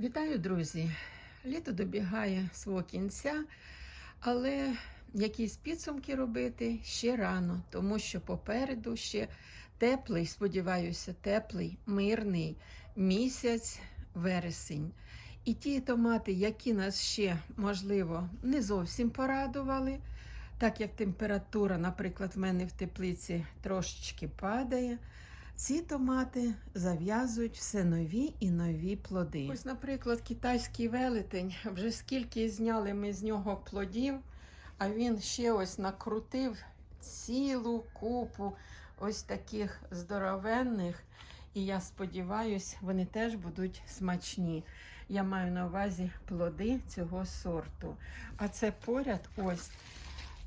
Вітаю, друзі! Літо добігає свого кінця, але якісь підсумки робити ще рано, тому що попереду ще теплий, сподіваюся, теплий, мирний місяць вересень. І ті томати, які нас ще, можливо, не зовсім порадували, так як температура, наприклад, в мене в теплиці трошечки падає. Ці томати зав'язують все нові і нові плоди. Ось, наприклад, китайський велетень. Вже скільки зняли ми з нього плодів, а він ще ось накрутив цілу купу ось таких здоровенних. І я сподіваюся, вони теж будуть смачні. Я маю на увазі плоди цього сорту. А це поряд ось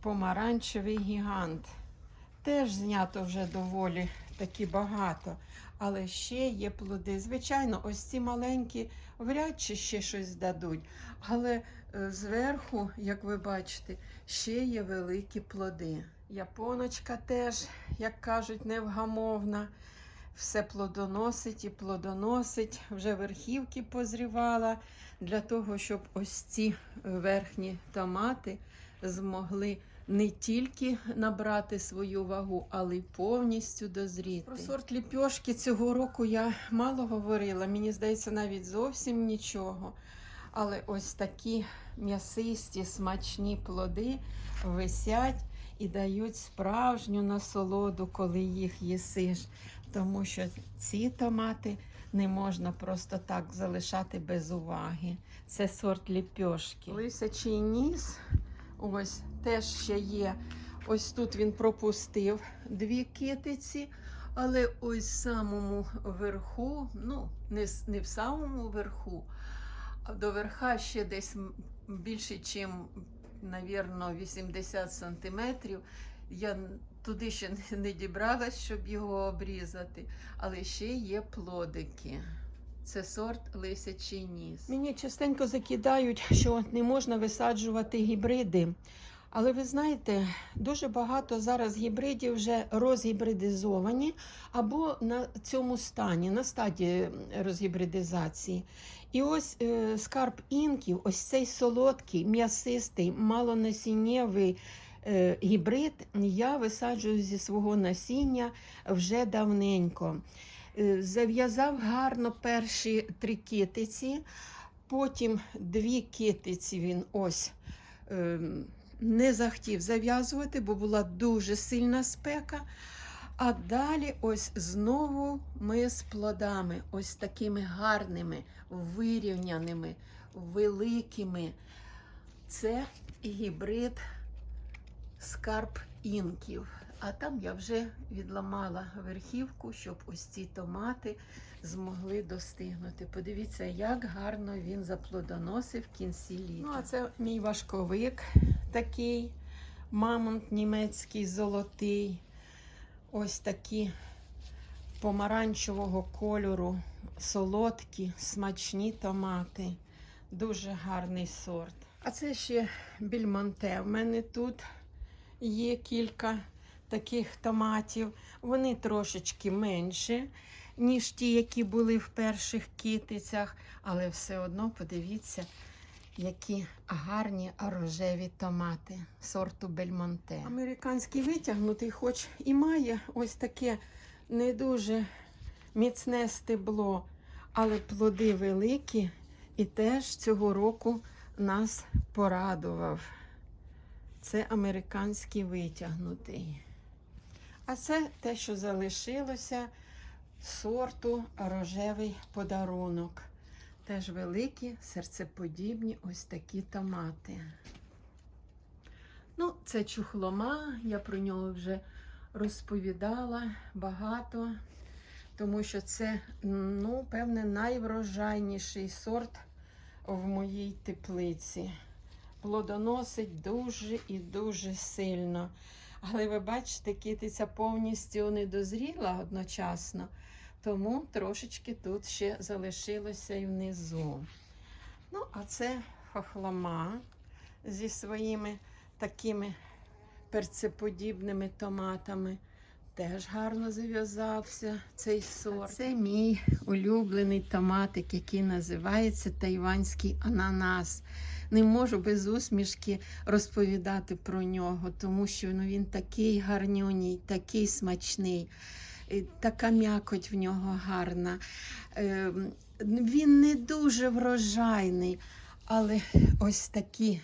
помаранчевий гігант. Теж знято вже доволі таки багато, але ще є плоди. Звичайно, ось ці маленькі вряд чи ще щось дадуть. Але е, зверху, як ви бачите, ще є великі плоди. Японочка теж, як кажуть, невгамовна. Все плодоносить і плодоносить. Вже верхівки позрівала для того, щоб ось ці верхні томати змогли не тільки набрати свою вагу, але й повністю дозріти. Про сорт ліпьошки цього року я мало говорила. Мені здається, навіть зовсім нічого. Але ось такі м'ясисті, смачні плоди висять і дають справжню насолоду, коли їх їсиш. Тому що ці томати не можна просто так залишати без уваги. Це сорт ліпьошки. Лисячий ніс. Ось теж ще є. Ось тут він пропустив дві китиці, але ось в самому верху, ну, не, не в самому верху, а до верха ще десь більше, ніж, навірно, 80 сантиметрів. Я туди ще не- дібралась, щоб його обрізати, але ще є плодики. Це сорт лисячий ніс. Мені частенько закидають, що не можна висаджувати гібриди. Але ви знаєте, дуже багато зараз гібридів вже розгібридизовані або на цьому стані, на стадії розгібридизації. І ось е, скарб інків, ось цей солодкий, м'ясистий, малонасіннєвий е, гібрид я висаджую зі свого насіння вже давненько. Е, Зав'язав гарно перші три китиці, потім дві китиці він ось ем, не захотів зав'язувати, бо була дуже сильна спека. А далі ось знову ми з плодами, ось такими гарними, вирівняними, великими. Це гібрид скарб інків. А там я вже відламала верхівку, щоб ось ці томати змогли достигнути. Подивіться, як гарно він заплодоносив в кінці літа. Ну, а це мій важковик такий, мамонт німецький золотий. Ось такі помаранчевого кольору, солодкі, смачні томати. Дуже гарний сорт. А це ще більмонте. В мене тут є кілька таких томатів. Вони трошечки менші, ніж ті, які були в перших китицях, але все одно подивіться, які гарні рожеві томати сорту Бельмонте. Американський витягнутий, хоч і має ось таке не дуже міцне стебло, але плоди великі і теж цього року нас порадував. Це американський витягнутий. А це те, що залишилося сорту рожевий подарунок. Теж великі, серцеподібні ось такі томати. Ну, це чухлома, я про нього вже розповідала багато, тому що це, ну, певне, найврожайніший сорт в моїй теплиці. Плодоносить дуже і дуже сильно. Але ви бачите, китиця повністю не дозріла одночасно, тому трошечки тут ще залишилося і внизу. Ну, а це хохлома зі своїми такими перцеподібними томатами. теж гарно зав'язався цей сорт. Це мій улюблений томатик, який називається тайванський ананас. Не можу без усмішки розповідати про нього, тому що ну, він такий гарнюній, такий смачний, така м'якоть в нього гарна. Е, Він не дуже врожайний, але ось такі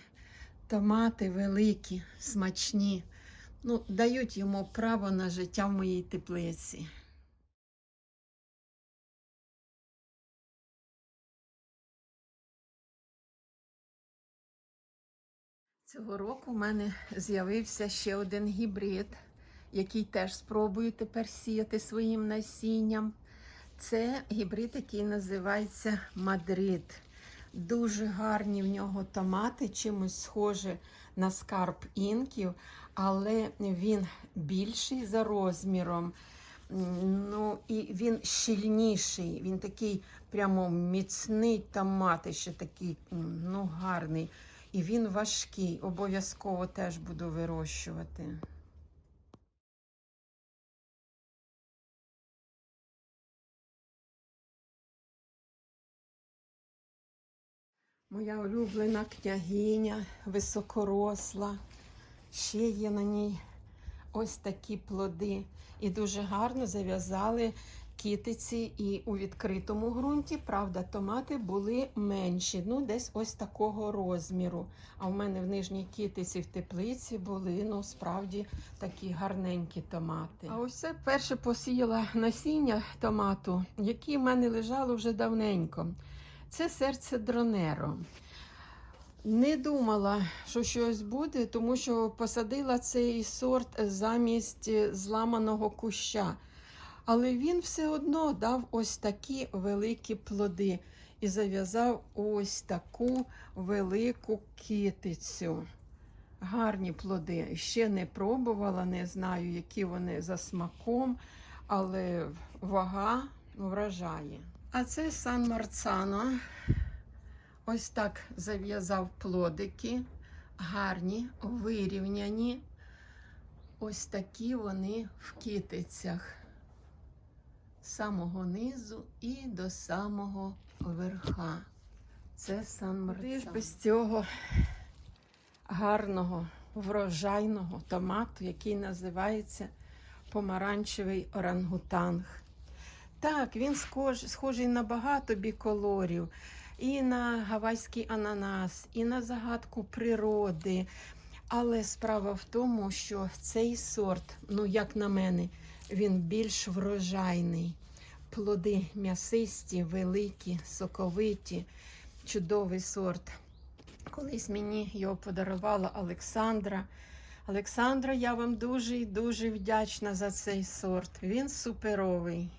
томати великі, смачні ну, дають йому право на життя в моїй теплиці. Цього року в мене з'явився ще один гібрид, який теж спробую тепер сіяти своїм насінням. Це гібрид, який називається Мадрид. Дуже гарні в нього томати, чимось схожі на скарб інків, але він більший за розміром. Ну і він щільніший, він такий прямо міцний томат, ще такий ну, гарний. І він важкий. Обов'язково теж буду вирощувати. Моя улюблена княгиня, високоросла. Ще є на ній ось такі плоди. І дуже гарно зав'язали кітиці і у відкритому ґрунті. Правда, томати були менші, ну десь ось такого розміру. А в мене в нижній кітиці в теплиці були ну справді такі гарненькі томати. А ось це перше посіяла насіння томату, які в мене лежало вже давненько. Це серце дронеро. Не думала, що щось буде, тому що посадила цей сорт замість зламаного куща. Але він все одно дав ось такі великі плоди і зав'язав ось таку велику китицю. Гарні плоди. Ще не пробувала, не знаю, які вони за смаком, але вага вражає. А це Сан Марцано. Ось так зав'язав плодики, гарні, вирівняні. Ось такі вони в китицях. З самого низу і до самого верха. Це Сан Марцано. без цього гарного, врожайного томату, який називається помаранчевий орангутанг. Так, він схож, схожий на багато біколорів, і на гавайський ананас, і на загадку природи. Але справа в тому, що цей сорт, ну, як на мене, він більш врожайний. Плоди м'ясисті, великі, соковиті, чудовий сорт. Колись мені його подарувала Олександра. Олександра, я вам дуже і дуже вдячна за цей сорт. Він суперовий.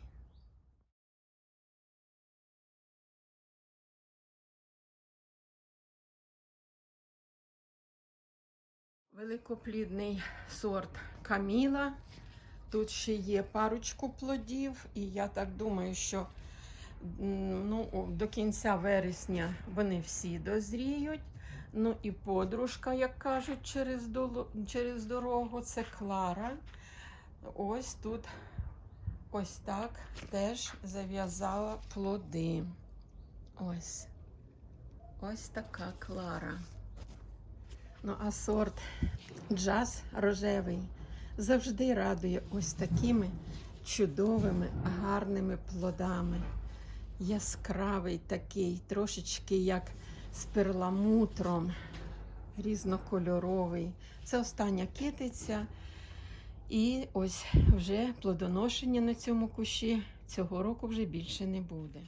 Великоплідний сорт Каміла. Тут ще є парочку плодів, і я так думаю, що ну, до кінця вересня вони всі дозріють. Ну і подружка, як кажуть, через, через дорогу це Клара. Ось тут ось так теж зав'язала плоди. Ось. Ось така Клара. Ну, а сорт джаз рожевий завжди радує ось такими чудовими, гарними плодами. Яскравий такий, трошечки як з перламутром, різнокольоровий. Це остання китиця. І ось вже плодоношення на цьому кущі цього року вже більше не буде.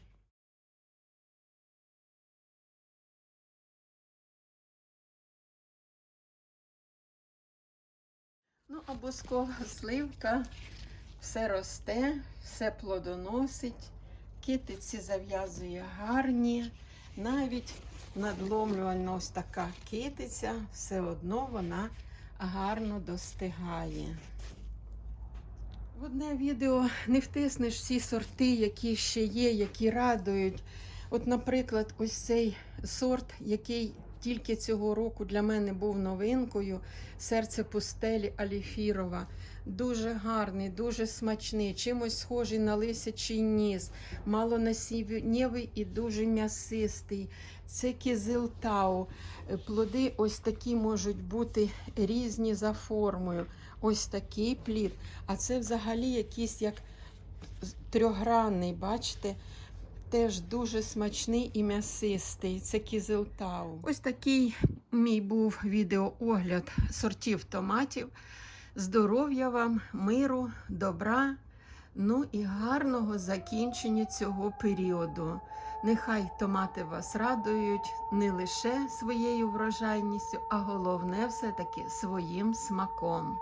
Ну, а бускова сливка все росте, все плодоносить, китиці зав'язує гарні, навіть надломлювальна ось така китиця, все одно вона гарно достигає. В одне відео не втиснеш всі сорти, які ще є, які радують. От, наприклад, ось цей сорт, який тільки цього року для мене був новинкою. Серце пустелі Аліфірова. Дуже гарний, дуже смачний, чимось схожий на лисячий ніс, малонасіннєвий і дуже м'ясистий. Це кизилтау. Е, Плоди ось такі можуть бути різні за формою. Ось такий плід. А це взагалі якийсь як трьохгранний, бачите? Теж дуже смачний і м'ясистий. Це кізилтау. Ось такий мій був відеоогляд сортів томатів. Здоров'я вам, миру, добра, ну і гарного закінчення цього періоду. Нехай томати вас радують не лише своєю врожайністю, а головне все-таки своїм смаком.